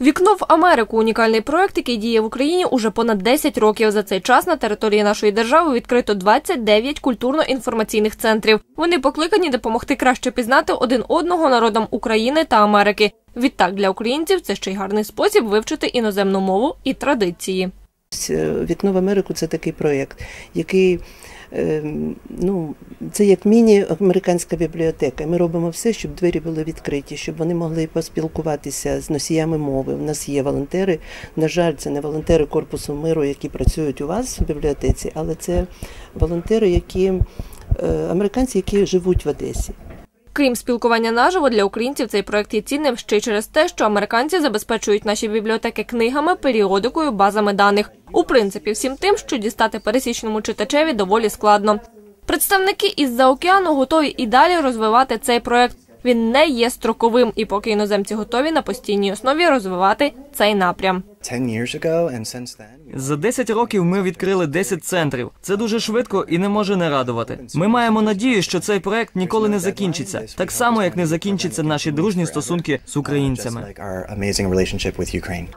Вікно в Америку унікальний проект, який діє в Україні уже понад 10 років. За цей час на території нашої держави відкрито 29 культурно-інформаційних центрів. Вони покликані допомогти краще пізнати один одного народам України та Америки. Відтак для українців це ще й гарний спосіб вивчити іноземну мову і традиції. Е, Вікно в Америку це такий проєкт, який е, ну, це як міні-американська бібліотека. Ми робимо все, щоб двері були відкриті, щоб вони могли поспілкуватися з носіями мови. У нас є волонтери. На жаль, це не волонтери Корпусу миру, які працюють у вас в бібліотеці, але це волонтери, які е, американці, які живуть в Одесі. Крім спілкування наживо, для українців цей проект є цінним ще й через те, що американці забезпечують наші бібліотеки книгами, періодикою, базами даних. У принципі, всім тим, що дістати пересічному читачеві доволі складно. Представники із-за океану готові і далі розвивати цей проект. Він не є строковим, і поки іноземці готові на постійній основі розвивати цей напрям. 10 years ago, and since then, you know, За 10 років ми відкрили 10 центрів. Це дуже швидко і не може не радувати. Ми маємо надію, що цей проект ніколи не закінчиться, так само як не закінчаться наші дружні стосунки з українцями.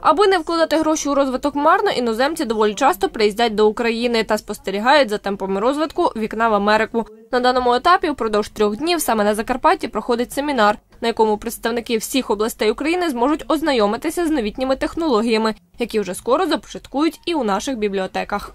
Аби не вкладати гроші у розвиток марно, іноземці доволі часто приїздять до України та спостерігають за темпами розвитку вікна в Америку. На даному етапі впродовж трьох днів саме на Закарпатті проходить семінар, на якому представники всіх областей України зможуть ознайомитися з новітніми технологіями, які вже скоро започаткують і у наших бібліотеках.